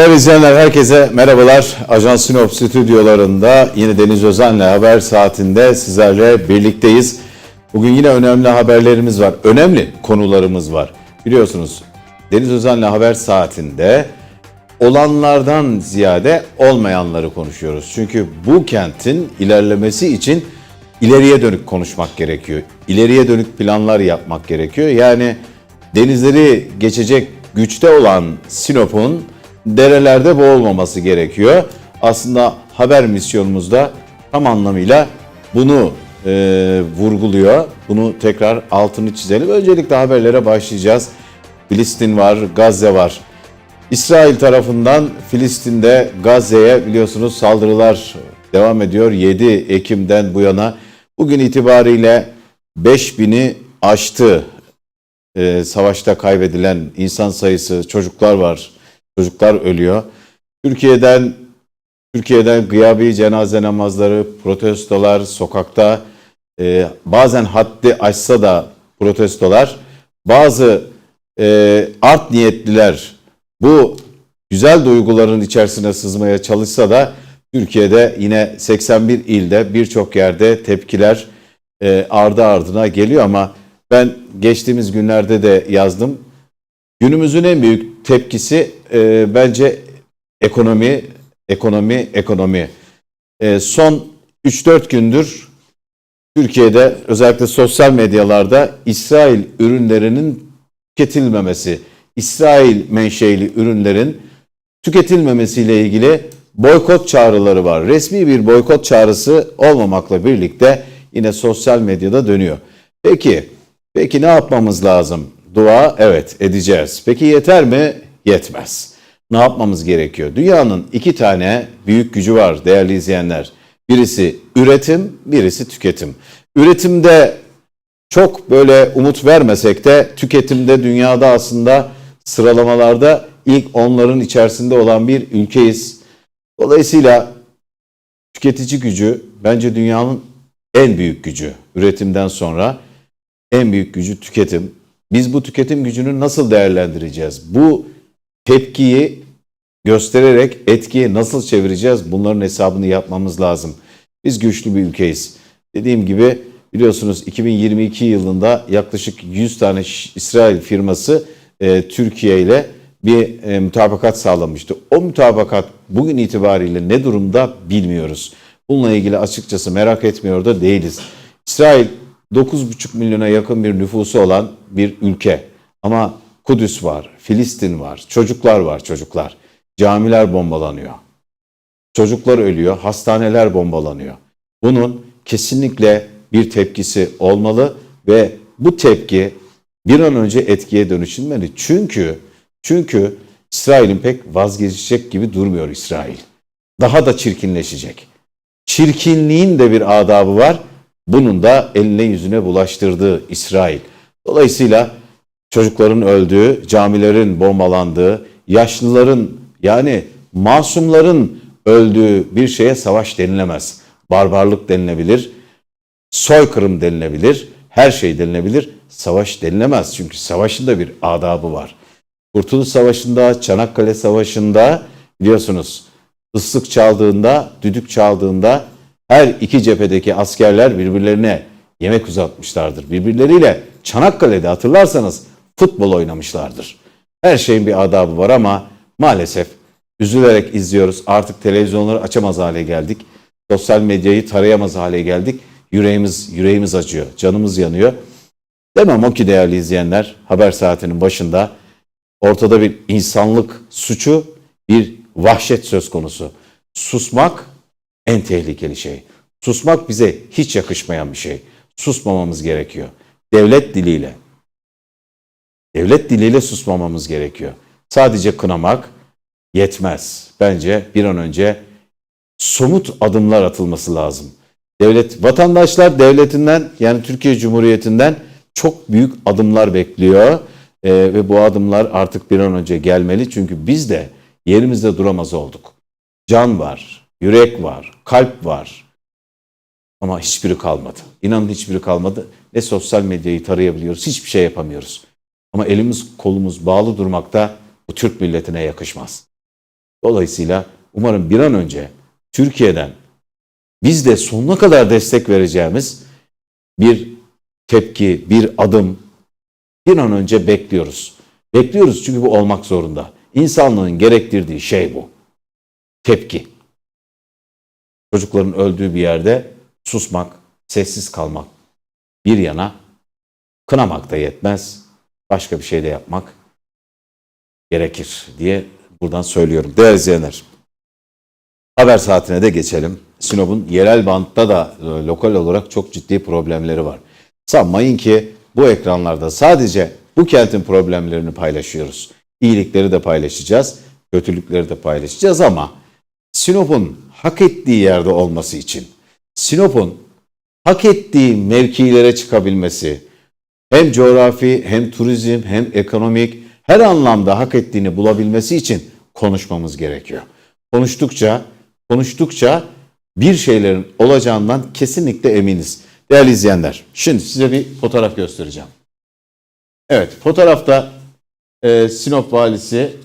Değerli izleyenler herkese merhabalar. Ajans Sinop stüdyolarında yine Deniz Özen'le haber saatinde sizlerle birlikteyiz. Bugün yine önemli haberlerimiz var. Önemli konularımız var. Biliyorsunuz Deniz Özen'le haber saatinde olanlardan ziyade olmayanları konuşuyoruz. Çünkü bu kentin ilerlemesi için ileriye dönük konuşmak gerekiyor. İleriye dönük planlar yapmak gerekiyor. Yani denizleri geçecek güçte olan Sinop'un derelerde boğulmaması gerekiyor. Aslında haber misyonumuzda tam anlamıyla bunu e, vurguluyor. Bunu tekrar altını çizelim. Öncelikle haberlere başlayacağız. Filistin var, Gazze var. İsrail tarafından Filistin'de Gazze'ye biliyorsunuz saldırılar devam ediyor. 7 Ekim'den bu yana bugün itibariyle 5000'i aştı e, savaşta kaybedilen insan sayısı, çocuklar var. Çocuklar ölüyor. Türkiye'den Türkiye'den gıyabi cenaze namazları, protestolar, sokakta e, bazen haddi aşsa da protestolar, bazı e, art niyetliler bu güzel duyguların içerisine sızmaya çalışsa da Türkiye'de yine 81 ilde birçok yerde tepkiler e, ardı ardına geliyor ama ben geçtiğimiz günlerde de yazdım. Günümüzün en büyük tepkisi e, bence ekonomi, ekonomi, ekonomi. E, son 3-4 gündür Türkiye'de özellikle sosyal medyalarda İsrail ürünlerinin tüketilmemesi, İsrail menşeli ürünlerin tüketilmemesiyle ilgili boykot çağrıları var. Resmi bir boykot çağrısı olmamakla birlikte yine sosyal medyada dönüyor. Peki, peki ne yapmamız lazım? Dua evet edeceğiz. Peki yeter mi? Yetmez. Ne yapmamız gerekiyor? Dünyanın iki tane büyük gücü var değerli izleyenler. Birisi üretim, birisi tüketim. Üretimde çok böyle umut vermesek de tüketimde dünyada aslında sıralamalarda ilk onların içerisinde olan bir ülkeyiz. Dolayısıyla tüketici gücü bence dünyanın en büyük gücü. Üretimden sonra en büyük gücü tüketim. Biz bu tüketim gücünü nasıl değerlendireceğiz? Bu tepkiyi göstererek etkiye nasıl çevireceğiz? Bunların hesabını yapmamız lazım. Biz güçlü bir ülkeyiz. Dediğim gibi biliyorsunuz 2022 yılında yaklaşık 100 tane İsrail firması e, Türkiye ile bir e, mutabakat sağlamıştı. O mutabakat bugün itibariyle ne durumda bilmiyoruz. Bununla ilgili açıkçası merak etmiyor da değiliz. İsrail 9,5 milyona yakın bir nüfusu olan bir ülke. Ama Kudüs var, Filistin var, çocuklar var çocuklar. Camiler bombalanıyor. Çocuklar ölüyor, hastaneler bombalanıyor. Bunun kesinlikle bir tepkisi olmalı ve bu tepki bir an önce etkiye dönüşülmeli. Çünkü çünkü İsrail'in pek vazgeçecek gibi durmuyor İsrail. Daha da çirkinleşecek. Çirkinliğin de bir adabı var. Bunun da eline yüzüne bulaştırdığı İsrail. Dolayısıyla çocukların öldüğü, camilerin bombalandığı, yaşlıların yani masumların öldüğü bir şeye savaş denilemez. Barbarlık denilebilir, soykırım denilebilir, her şey denilebilir. Savaş denilemez çünkü savaşın da bir adabı var. Kurtuluş Savaşı'nda, Çanakkale Savaşı'nda biliyorsunuz ıslık çaldığında, düdük çaldığında her iki cephedeki askerler birbirlerine yemek uzatmışlardır. Birbirleriyle Çanakkale'de hatırlarsanız futbol oynamışlardır. Her şeyin bir adabı var ama maalesef üzülerek izliyoruz. Artık televizyonları açamaz hale geldik. Sosyal medyayı tarayamaz hale geldik. Yüreğimiz yüreğimiz acıyor, canımız yanıyor. Demem o ki değerli izleyenler haber saatinin başında ortada bir insanlık suçu, bir vahşet söz konusu. Susmak en tehlikeli şey. Susmak bize hiç yakışmayan bir şey. Susmamamız gerekiyor. Devlet diliyle. Devlet diliyle susmamamız gerekiyor. Sadece kınamak yetmez. Bence bir an önce somut adımlar atılması lazım. Devlet, vatandaşlar devletinden yani Türkiye Cumhuriyeti'nden çok büyük adımlar bekliyor. Ee, ve bu adımlar artık bir an önce gelmeli. Çünkü biz de yerimizde duramaz olduk. Can var, yürek var, kalp var. Ama hiçbiri kalmadı. İnanın hiçbiri kalmadı. Ne sosyal medyayı tarayabiliyoruz, hiçbir şey yapamıyoruz. Ama elimiz kolumuz bağlı durmakta bu Türk milletine yakışmaz. Dolayısıyla umarım bir an önce Türkiye'den biz de sonuna kadar destek vereceğimiz bir tepki, bir adım bir an önce bekliyoruz. Bekliyoruz çünkü bu olmak zorunda. İnsanlığın gerektirdiği şey bu. Tepki. Çocukların öldüğü bir yerde susmak, sessiz kalmak bir yana kınamak da yetmez. Başka bir şey de yapmak gerekir diye buradan söylüyorum. Değerli izleyenler, haber saatine de geçelim. Sinop'un yerel bantta da e, lokal olarak çok ciddi problemleri var. Sanmayın ki bu ekranlarda sadece bu kentin problemlerini paylaşıyoruz. İyilikleri de paylaşacağız, kötülükleri de paylaşacağız ama Sinop'un hak ettiği yerde olması için, Sinop'un hak ettiği mevkilere çıkabilmesi, hem coğrafi hem turizm hem ekonomik her anlamda hak ettiğini bulabilmesi için konuşmamız gerekiyor. Konuştukça, konuştukça bir şeylerin olacağından kesinlikle eminiz. Değerli izleyenler, şimdi size bir fotoğraf göstereceğim. Evet, fotoğrafta e, Sinop Valisi,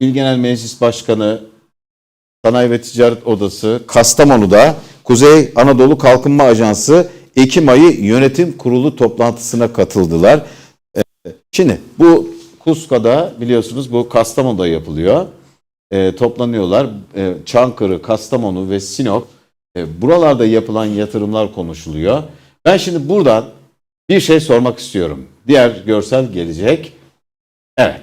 İl Genel Meclis Başkanı, Sanayi ve Ticaret Odası, Kastamonu'da Kuzey Anadolu Kalkınma Ajansı Ekim ayı yönetim kurulu toplantısına katıldılar. Ee, Şimdi bu Kuska'da biliyorsunuz bu Kastamonu'da yapılıyor. Ee, toplanıyorlar. Ee, Çankırı, Kastamonu ve Sinop e, buralarda yapılan yatırımlar konuşuluyor. Ben şimdi buradan bir şey sormak istiyorum. Diğer görsel gelecek. Evet.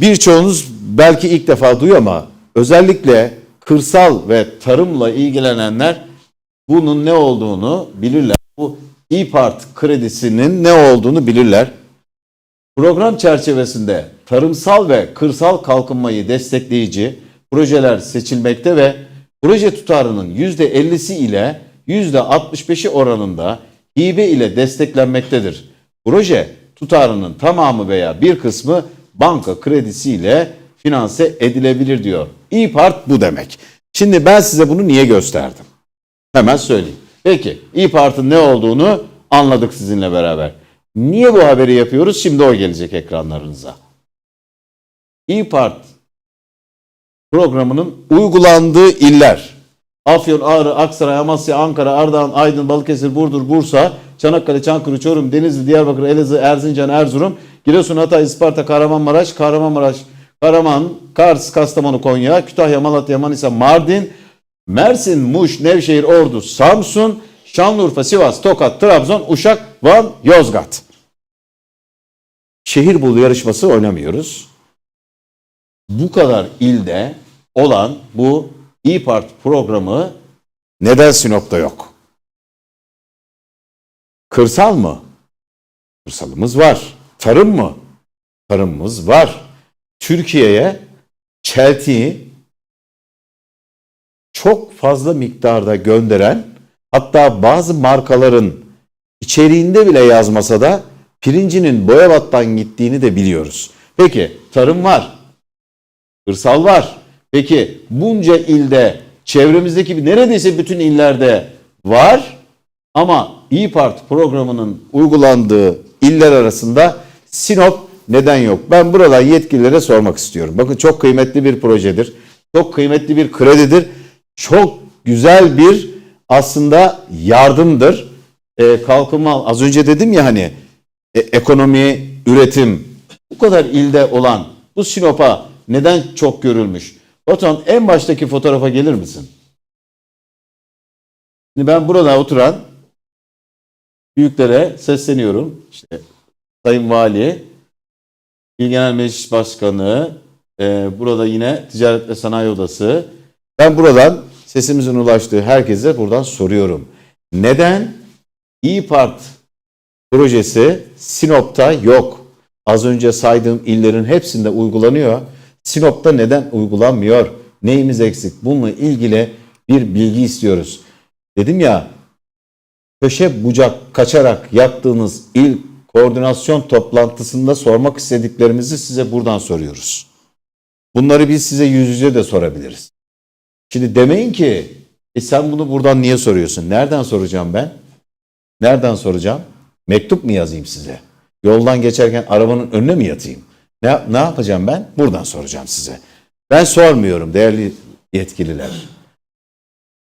Birçoğunuz belki ilk defa duyuyor ama özellikle kırsal ve tarımla ilgilenenler bunun ne olduğunu bilirler. Bu İPART kredisinin ne olduğunu bilirler. Program çerçevesinde tarımsal ve kırsal kalkınmayı destekleyici projeler seçilmekte ve proje tutarının %50'si ile %65'i oranında hibe ile desteklenmektedir. Proje tutarının tamamı veya bir kısmı banka kredisiyle finanse edilebilir diyor. İPART bu demek. Şimdi ben size bunu niye gösterdim? Hemen söyleyeyim. Peki İyi Parti'nin ne olduğunu anladık sizinle beraber. Niye bu haberi yapıyoruz? Şimdi o gelecek ekranlarınıza. İyi Parti programının uygulandığı iller. Afyon, Ağrı, Aksaray, Amasya, Ankara, Ardahan, Aydın, Balıkesir, Burdur, Bursa, Çanakkale, Çankırı, Çorum, Denizli, Diyarbakır, Elazığ, Erzincan, Erzurum, Giresun, Hatay, Isparta, Kahramanmaraş, Kahramanmaraş, Karaman, Kars, Kastamonu, Konya, Kütahya, Malatya, Manisa, Mardin, Mersin, Muş, Nevşehir, Ordu, Samsun, Şanlıurfa, Sivas, Tokat, Trabzon, Uşak, Van, Yozgat. Şehir bulu yarışması oynamıyoruz. Bu kadar ilde olan bu İyi Parti programı neden Sinop'ta yok? Kırsal mı? Kırsalımız var. Tarım mı? Tarımımız var. Türkiye'ye çeltiği çok fazla miktarda gönderen hatta bazı markaların içeriğinde bile yazmasa da pirincinin Boyabat'tan gittiğini de biliyoruz. Peki tarım var. Kırsal var. Peki bunca ilde çevremizdeki neredeyse bütün illerde var ama İyi Parti programının uygulandığı iller arasında Sinop neden yok? Ben buradan yetkililere sormak istiyorum. Bakın çok kıymetli bir projedir. Çok kıymetli bir kredidir. Çok güzel bir aslında yardımdır. Ee, kalkınma az önce dedim ya hani e, ekonomi, üretim bu kadar ilde olan bu Sinop'a neden çok görülmüş? Batuhan en baştaki fotoğrafa gelir misin? Şimdi ben burada oturan büyüklere sesleniyorum. İşte Sayın Vali, İl Genel Meclis Başkanı, e, burada yine Ticaret ve Sanayi Odası. Ben buradan sesimizin ulaştığı herkese buradan soruyorum. Neden İyi Parti projesi Sinop'ta yok? Az önce saydığım illerin hepsinde uygulanıyor. Sinop'ta neden uygulanmıyor? Neyimiz eksik? Bununla ilgili bir bilgi istiyoruz. Dedim ya köşe bucak kaçarak yaptığınız il koordinasyon toplantısında sormak istediklerimizi size buradan soruyoruz. Bunları biz size yüz yüze de sorabiliriz. Şimdi demeyin ki e sen bunu buradan niye soruyorsun? Nereden soracağım ben? Nereden soracağım? Mektup mu yazayım size? Yoldan geçerken arabanın önüne mi yatayım? Ne, ne yapacağım ben? Buradan soracağım size. Ben sormuyorum değerli yetkililer.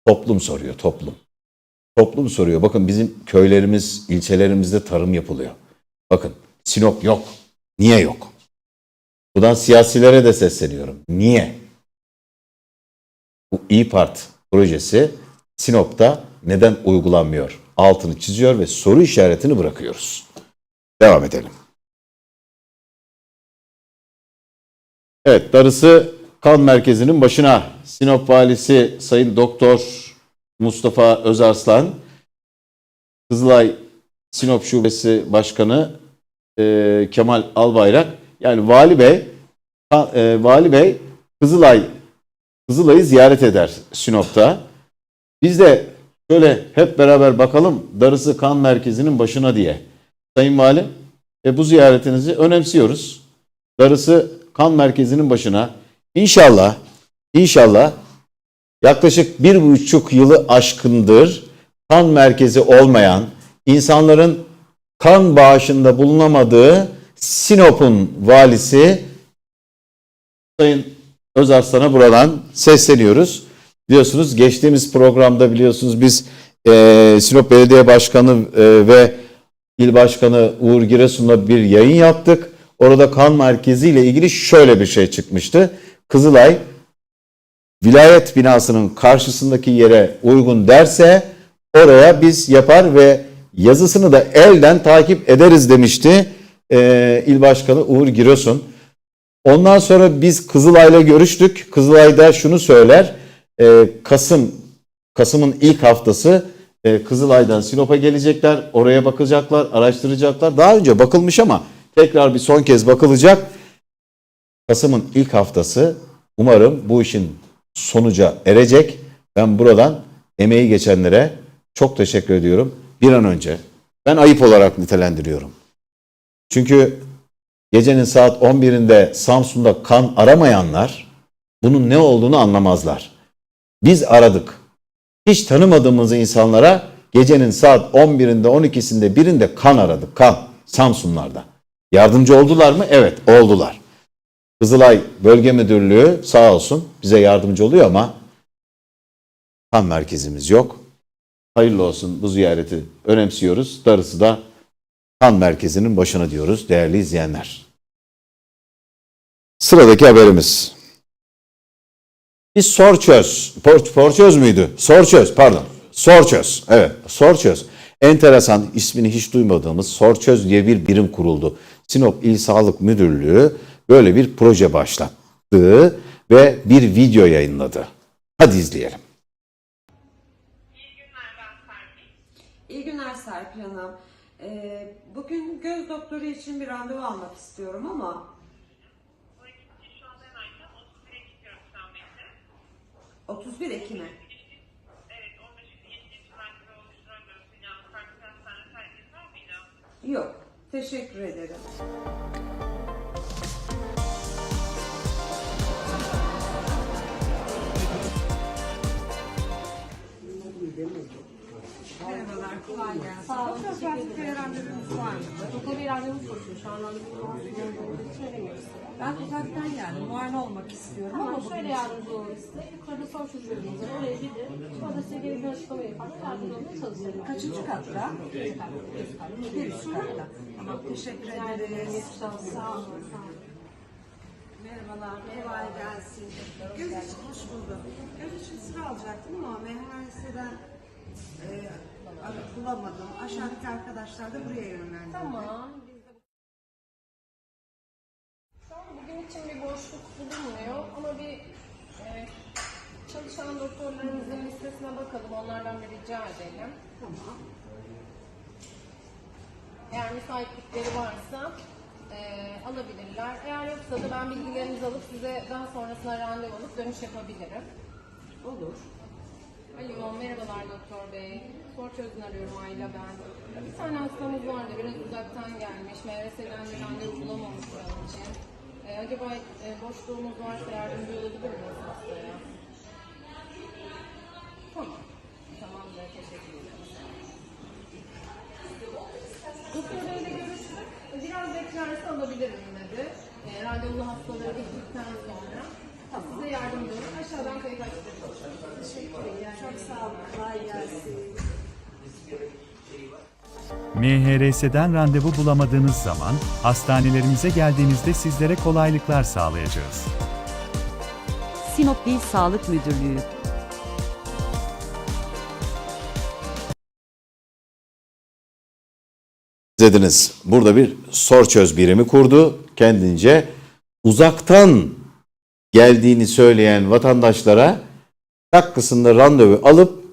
Toplum soruyor, toplum. Toplum soruyor. Bakın bizim köylerimiz, ilçelerimizde tarım yapılıyor. Bakın Sinop yok. Niye yok? Buradan siyasilere de sesleniyorum. Niye? Bu İyi Parti projesi Sinop'ta neden uygulanmıyor? Altını çiziyor ve soru işaretini bırakıyoruz. Devam edelim. Evet, darısı kan merkezinin başına Sinop Valisi Sayın Doktor Mustafa Özarslan, Kızılay Sinop Şubesi Başkanı e, Kemal Albayrak, yani Vali Bey, e, Vali Bey Kızılay Kızılay'ı ziyaret eder Sinop'ta. Biz de şöyle hep beraber bakalım darısı kan merkezinin başına diye. Sayın Valim, e, bu ziyaretinizi önemsiyoruz. Darısı kan merkezinin başına. İnşallah, inşallah yaklaşık bir buçuk yılı aşkındır kan merkezi olmayan, insanların kan bağışında bulunamadığı Sinop'un valisi Sayın Özarslan'a buradan sesleniyoruz. Biliyorsunuz geçtiğimiz programda biliyorsunuz biz eee, Sinop Belediye Başkanı eee, ve İl Başkanı Uğur Giresun'la bir yayın yaptık. Orada kan merkezi ile ilgili şöyle bir şey çıkmıştı. Kızılay vilayet binasının karşısındaki yere uygun derse oraya biz yapar ve yazısını da elden takip ederiz demişti eee İl Başkanı Uğur Giresun. Ondan sonra biz Kızılay'la görüştük. Kızılay da şunu söyler. e, Kasım Kasım'ın ilk haftası e, Kızılay'dan Sinop'a gelecekler. Oraya bakacaklar, araştıracaklar. Daha önce bakılmış ama tekrar bir son kez bakılacak. Kasım'ın ilk haftası umarım bu işin sonuca erecek. Ben buradan emeği geçenlere çok teşekkür ediyorum. Bir an önce ben ayıp olarak nitelendiriyorum. Çünkü gecenin saat 11'inde Samsun'da kan aramayanlar bunun ne olduğunu anlamazlar. Biz aradık. Hiç tanımadığımız insanlara gecenin saat 11'inde 12'sinde birinde kan aradık. Kan Samsunlarda. Yardımcı oldular mı? Evet oldular. Kızılay Bölge Müdürlüğü sağ olsun bize yardımcı oluyor ama kan merkezimiz yok. Hayırlı olsun bu ziyareti önemsiyoruz. Darısı da kan merkezinin başına diyoruz değerli izleyenler. Sıradaki haberimiz. Biz sor çöz. Por, porçöz müydü? Sor çöz pardon. Sor çöz. Evet sor çöz. Enteresan ismini hiç duymadığımız sor çöz diye bir birim kuruldu. Sinop İl Sağlık Müdürlüğü böyle bir proje başlattı ve bir video yayınladı. Hadi izleyelim. İyi günler ben Serpil. İyi günler Serpil Hanım. Ee, bugün göz doktoru için bir randevu almak istiyorum ama Bu ekip için şu anda hemen 31'e gidiyorum şu an bekle. 31 Ekim'e. Evet 15 gün geçtiği için randevu oluşturamıyorsun. Yani farklı hastane tercih var mıydı? Yok. Teşekkür ederim. Kolay gelsin. Sağ olun, mı? Doktor bir randevumuz an randevumuz. Söylemiyoruz. Ben uzaktan geldim, muayene olmak istiyorum ama Tamam, şöyle yardımcı size. Yukarıda son çocuğumuz. Oraya gidin. Sonra size gerekli açıklama yapar. Yardımcı olmaya çalışırım. kaçıncı katta? Bir olun. Merhabalar, kolay gelsin. Göz için hoş bulduk. Göz için sıra alacaktım ama MHS'den e, bulamadım. Aşağıdaki arkadaşlar da buraya yönlendirdi. Tamam. Şu an bugün için bir boşluk bulunmuyor ama bir e, çalışan doktorlarımızın listesine bakalım. Onlardan bir rica edelim. Tamam. Eğer müsaitlikleri varsa e, alabilirler. Eğer yoksa da ben bilgilerinizi alıp size daha sonrasında randevu alıp dönüş yapabilirim. Olur. Alo, merhabalar doktor bey. Spor çözün arıyorum Ayla ben. Bir tane hastamız vardı, biraz uzaktan gelmiş. MRS'den bir randevu bulamamış onun için. E, acaba e, boşluğumuz varsa yardımcı olabilir miyiz hastaya? Tamam. Tamamdır, teşekkür ederim. Doktor beyle görüştük. Biraz biraz beklerse alabilirim dedi. E, randevulu hastaları gittikten sonra size yardımcı olur. Aşağıdan kayıt açtırırım. Teşekkür ederim. Çok sağ olun. Kolay gelsin. MHRS'den randevu bulamadığınız zaman hastanelerimize geldiğinizde sizlere kolaylıklar sağlayacağız. Sinop İl Sağlık Müdürlüğü izlediniz. Burada bir sor çöz birimi kurdu. Kendince uzaktan geldiğini söyleyen vatandaşlara dakikasında randevu alıp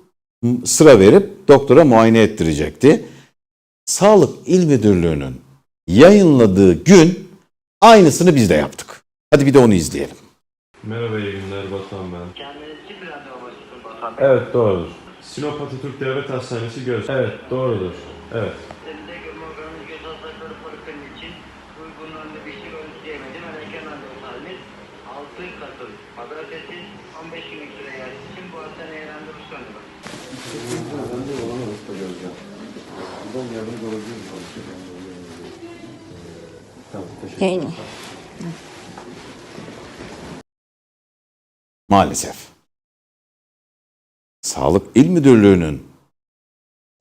sıra verip doktora muayene ettirecekti. Sağlık İl Müdürlüğü'nün yayınladığı gün aynısını biz de yaptık. Hadi bir de onu izleyelim. Merhaba iyi günler Batuhan ben. Kendiniz için bir randevu başlasın Batuhan Bey. Evet doğrudur. Sinop Atatürk Devlet Hastanesi göz. Evet doğrudur. Evet. Elinde görme organınız göz hastalıkları poliklinik için uygun randevu işi ölçüleyemedim. Erken randevu haliniz 6 Kasım. Pazartesi 15 günlük süre yer için bu hastaneye randevu sunulur. Maalesef. Sağlık İl Müdürlüğü'nün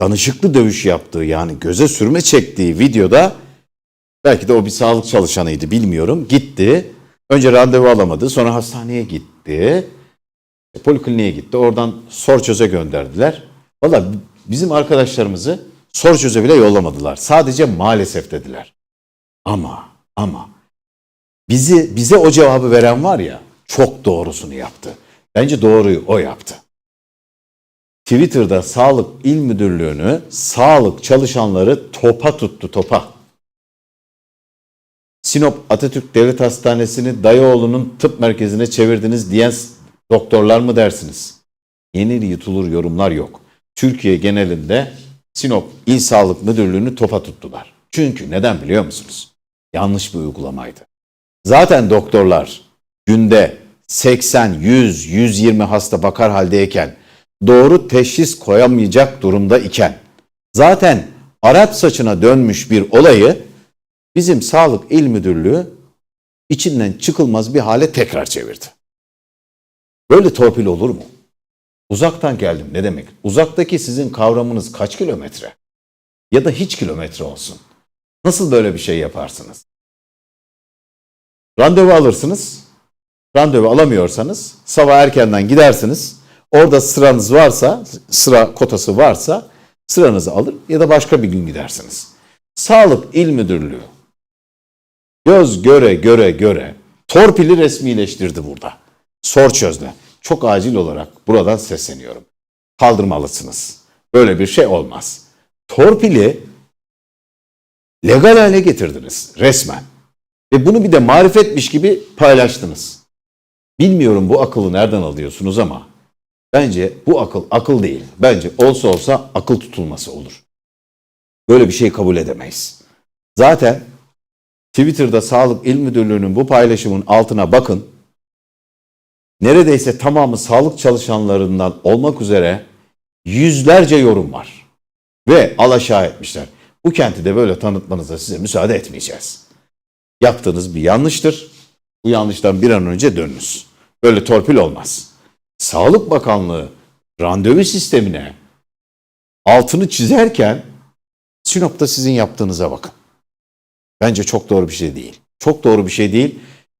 danışıklı dövüş yaptığı yani göze sürme çektiği videoda belki de o bir sağlık çalışanıydı bilmiyorum. Gitti. Önce randevu alamadı. Sonra hastaneye gitti. Polikliniğe gitti. Oradan sor çöze gönderdiler. Valla bizim arkadaşlarımızı sor çöze bile yollamadılar. Sadece maalesef dediler. Ama ama bizi bize o cevabı veren var ya çok doğrusunu yaptı. Bence doğruyu o yaptı. Twitter'da Sağlık İl Müdürlüğü'nü sağlık çalışanları topa tuttu topa. Sinop Atatürk Devlet Hastanesi'ni Dayıoğlu'nun tıp merkezine çevirdiniz diyen doktorlar mı dersiniz? Yenir yutulur yorumlar yok. Türkiye genelinde Sinop İl Sağlık Müdürlüğü'nü topa tuttular. Çünkü neden biliyor musunuz? Yanlış bir uygulamaydı. Zaten doktorlar günde 80, 100, 120 hasta bakar haldeyken doğru teşhis koyamayacak durumda iken zaten Arap saçına dönmüş bir olayı bizim Sağlık İl Müdürlüğü içinden çıkılmaz bir hale tekrar çevirdi. Böyle torpil olur mu? Uzaktan geldim ne demek? Uzaktaki sizin kavramınız kaç kilometre? Ya da hiç kilometre olsun. Nasıl böyle bir şey yaparsınız? Randevu alırsınız. Randevu alamıyorsanız sabah erkenden gidersiniz. Orada sıranız varsa, sıra kotası varsa sıranızı alır ya da başka bir gün gidersiniz. Sağlık İl Müdürlüğü göz göre göre göre torpili resmileştirdi burada. Sor çözle. Çok acil olarak buradan sesleniyorum. Kaldırmalısınız. Böyle bir şey olmaz. Torpili legal hale getirdiniz resmen. Ve bunu bir de marifetmiş gibi paylaştınız. Bilmiyorum bu akıllı nereden alıyorsunuz ama bence bu akıl akıl değil. Bence olsa olsa akıl tutulması olur. Böyle bir şey kabul edemeyiz. Zaten Twitter'da Sağlık İl Müdürlüğü'nün bu paylaşımın altına bakın. Neredeyse tamamı sağlık çalışanlarından olmak üzere yüzlerce yorum var. Ve alaşağı etmişler. Bu kenti de böyle tanıtmanıza size müsaade etmeyeceğiz. Yaptığınız bir yanlıştır. Bu yanlıştan bir an önce dönünüz. Böyle torpil olmaz. Sağlık Bakanlığı randevu sistemine altını çizerken Sinop'ta sizin yaptığınıza bakın. Bence çok doğru bir şey değil. Çok doğru bir şey değil.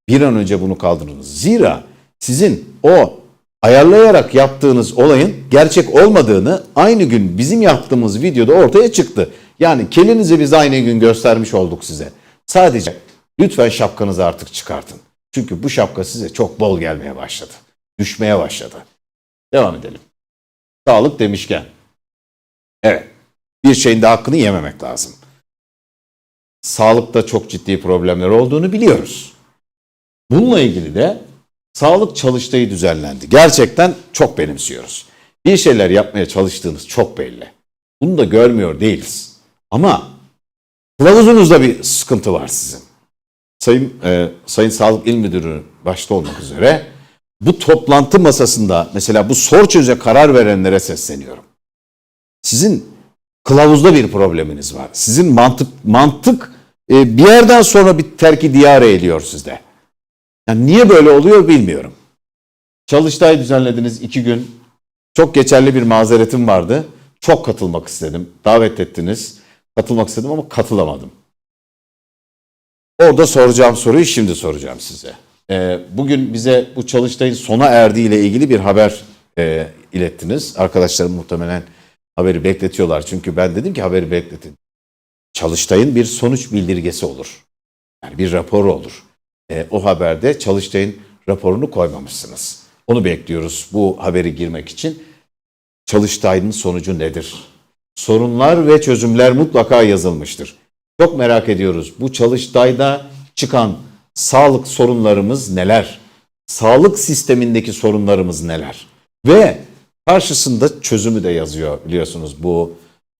Bir an önce bunu kaldırınız. Zira sizin o ayarlayarak yaptığınız olayın gerçek olmadığını aynı gün bizim yaptığımız videoda ortaya çıktı. Yani kelinizi biz aynı gün göstermiş olduk size. Sadece lütfen şapkanızı artık çıkartın. Çünkü bu şapka size çok bol gelmeye başladı. Düşmeye başladı. Devam edelim. Sağlık demişken. Evet. Bir şeyin de hakkını yememek lazım. Sağlıkta çok ciddi problemler olduğunu biliyoruz. Bununla ilgili de sağlık çalıştayı düzenlendi. Gerçekten çok benimsiyoruz. Bir şeyler yapmaya çalıştığınız çok belli. Bunu da görmüyor değiliz. Ama kılavuzunuzda bir sıkıntı var sizin. Sayın e, Sayın Sağlık İl Müdürü başta olmak üzere bu toplantı masasında mesela bu sor çöze karar verenlere sesleniyorum. Sizin kılavuzda bir probleminiz var. Sizin mantık mantık e, bir yerden sonra bir terki diyare ediyor sizde. Yani niye böyle oluyor bilmiyorum. Çalıştay düzenlediniz iki gün. Çok geçerli bir mazeretim vardı. Çok katılmak istedim. Davet ettiniz. Katılmak istedim ama katılamadım. Orada soracağım soruyu şimdi soracağım size. Ee, bugün bize bu çalıştayın sona erdiği ile ilgili bir haber e, ilettiniz. Arkadaşlarım muhtemelen haberi bekletiyorlar. Çünkü ben dedim ki haberi bekletin. Çalıştayın bir sonuç bildirgesi olur. Yani bir rapor olur. E, o haberde Çalıştay'ın raporunu koymamışsınız. Onu bekliyoruz bu haberi girmek için. Çalıştay'ın sonucu nedir? Sorunlar ve çözümler mutlaka yazılmıştır. Çok merak ediyoruz. Bu Çalıştay'da çıkan sağlık sorunlarımız neler? Sağlık sistemindeki sorunlarımız neler? Ve karşısında çözümü de yazıyor biliyorsunuz bu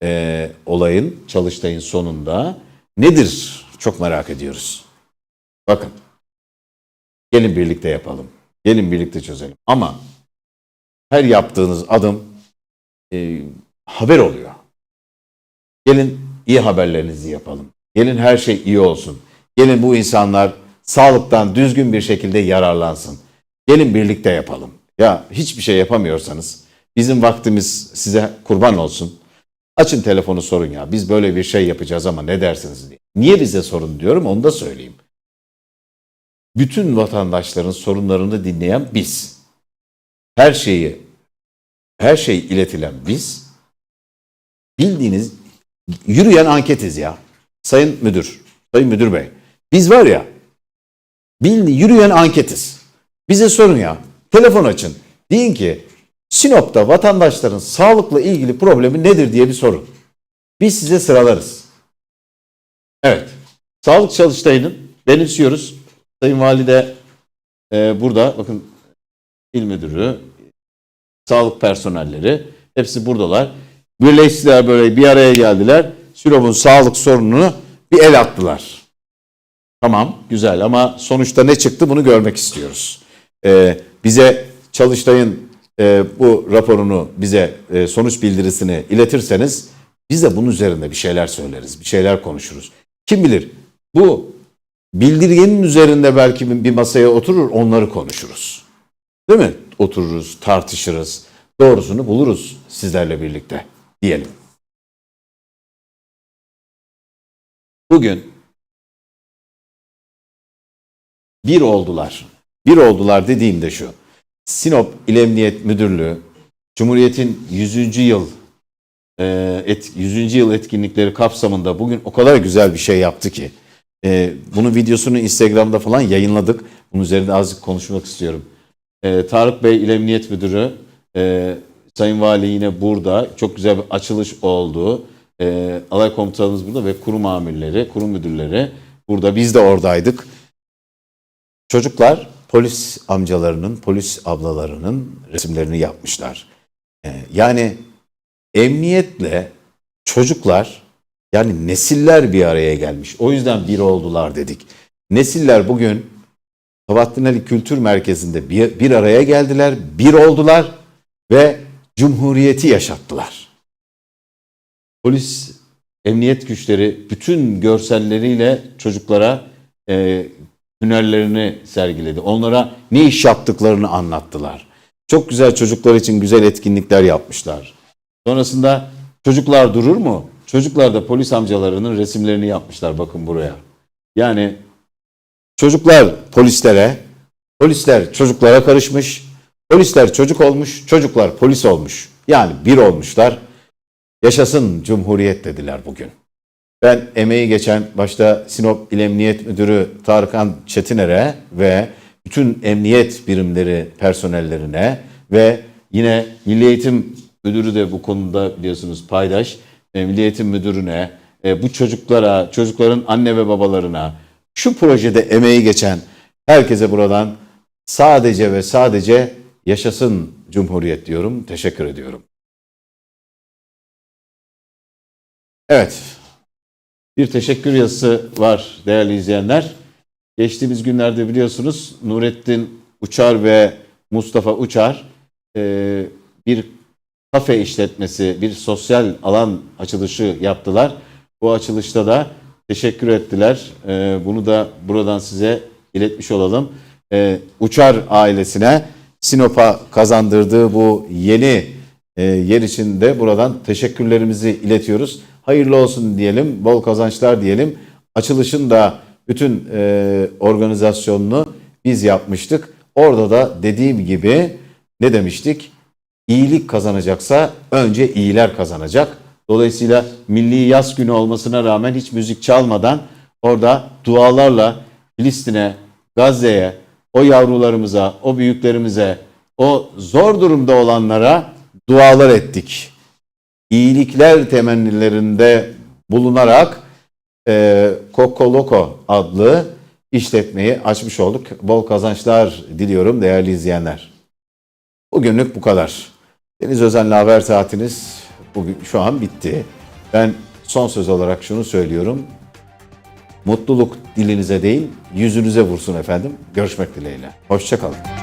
e, olayın, Çalıştay'ın sonunda. Nedir? Çok merak ediyoruz. Bakın. Gelin birlikte yapalım. Gelin birlikte çözelim. Ama her yaptığınız adım e, haber oluyor. Gelin iyi haberlerinizi yapalım. Gelin her şey iyi olsun. Gelin bu insanlar sağlıktan düzgün bir şekilde yararlansın. Gelin birlikte yapalım. Ya hiçbir şey yapamıyorsanız bizim vaktimiz size kurban olsun. Açın telefonu sorun ya. Biz böyle bir şey yapacağız ama ne dersiniz diye. Niye bize sorun diyorum onu da söyleyeyim. Bütün vatandaşların sorunlarını dinleyen biz. Her şeyi her şey iletilen biz. Bildiğiniz yürüyen anketiz ya. Sayın müdür, sayın müdür bey. Biz var ya bildi yürüyen anketiz. Bize sorun ya. Telefon açın. Deyin ki Sinop'ta vatandaşların sağlıkla ilgili problemi nedir diye bir sorun. Biz size sıralarız. Evet. Sağlık çalıştayının benimsiyoruz. Sayın Valide e, burada bakın il müdürü, sağlık personelleri hepsi buradalar. Birleştiler böyle bir araya geldiler. Sinop'un sağlık sorununu bir el attılar. Tamam güzel ama sonuçta ne çıktı bunu görmek istiyoruz. Ee, bize Çalıştay'ın e, bu raporunu bize e, sonuç bildirisini iletirseniz biz de bunun üzerinde bir şeyler söyleriz, bir şeyler konuşuruz. Kim bilir bu bildirgenin üzerinde belki bir masaya oturur onları konuşuruz. Değil mi? Otururuz, tartışırız, doğrusunu buluruz sizlerle birlikte diyelim. Bugün bir oldular. Bir oldular dediğimde şu. Sinop İl Emniyet Müdürlüğü Cumhuriyet'in 100. yıl e, et, 100. yıl etkinlikleri kapsamında bugün o kadar güzel bir şey yaptı ki. E, bunun videosunu Instagram'da falan yayınladık. Bunun üzerinde azıcık konuşmak istiyorum. E, Tarık Bey İl Emniyet Müdürü, e, Sayın Vali yine burada. Çok güzel bir açılış oldu. E, alay komutanımız burada ve kurum amirleri, kurum müdürleri burada. Biz de oradaydık. Çocuklar polis amcalarının, polis ablalarının resimlerini yapmışlar. Ee, yani emniyetle çocuklar yani nesiller bir araya gelmiş. O yüzden bir oldular dedik. Nesiller bugün Sabahattin Ali Kültür Merkezi'nde bir, bir araya geldiler, bir oldular ve Cumhuriyeti yaşattılar. Polis, emniyet güçleri bütün görselleriyle çocuklara e, hünerlerini sergiledi. Onlara ne iş yaptıklarını anlattılar. Çok güzel çocuklar için güzel etkinlikler yapmışlar. Sonrasında çocuklar durur mu? Çocuklar da polis amcalarının resimlerini yapmışlar bakın buraya. Yani çocuklar polislere, polisler çocuklara karışmış, polisler çocuk olmuş, çocuklar polis olmuş. Yani bir olmuşlar. Yaşasın Cumhuriyet dediler bugün. Ben emeği geçen başta Sinop İl Emniyet Müdürü Tarkan Çetiner'e ve bütün emniyet birimleri personellerine ve yine Milli Eğitim Müdürü de bu konuda biliyorsunuz paydaş. E, Müdürüne, e, bu çocuklara, çocukların anne ve babalarına, şu projede emeği geçen herkese buradan sadece ve sadece yaşasın Cumhuriyet diyorum. Teşekkür ediyorum. Evet, bir teşekkür yazısı var değerli izleyenler. Geçtiğimiz günlerde biliyorsunuz Nurettin Uçar ve Mustafa Uçar e, bir kafe işletmesi, bir sosyal alan açılışı yaptılar. Bu açılışta da Teşekkür ettiler. Ee, bunu da buradan size iletmiş olalım. Ee, Uçar ailesine Sinop'a kazandırdığı bu yeni e, yer için de buradan teşekkürlerimizi iletiyoruz. Hayırlı olsun diyelim, bol kazançlar diyelim. Açılışın da bütün e, organizasyonunu biz yapmıştık. Orada da dediğim gibi ne demiştik? İyilik kazanacaksa önce iyiler kazanacak. Dolayısıyla milli yaz günü olmasına rağmen hiç müzik çalmadan orada dualarla Filistin'e, Gazze'ye, o yavrularımıza, o büyüklerimize, o zor durumda olanlara dualar ettik. İyilikler temennilerinde bulunarak e, Coco Loco adlı işletmeyi açmış olduk. Bol kazançlar diliyorum değerli izleyenler. Bugünlük bu kadar. Deniz Özen'le haber saatiniz bugün şu an bitti. Ben son söz olarak şunu söylüyorum. Mutluluk dilinize değil, yüzünüze vursun efendim. Görüşmek dileğiyle. Hoşçakalın.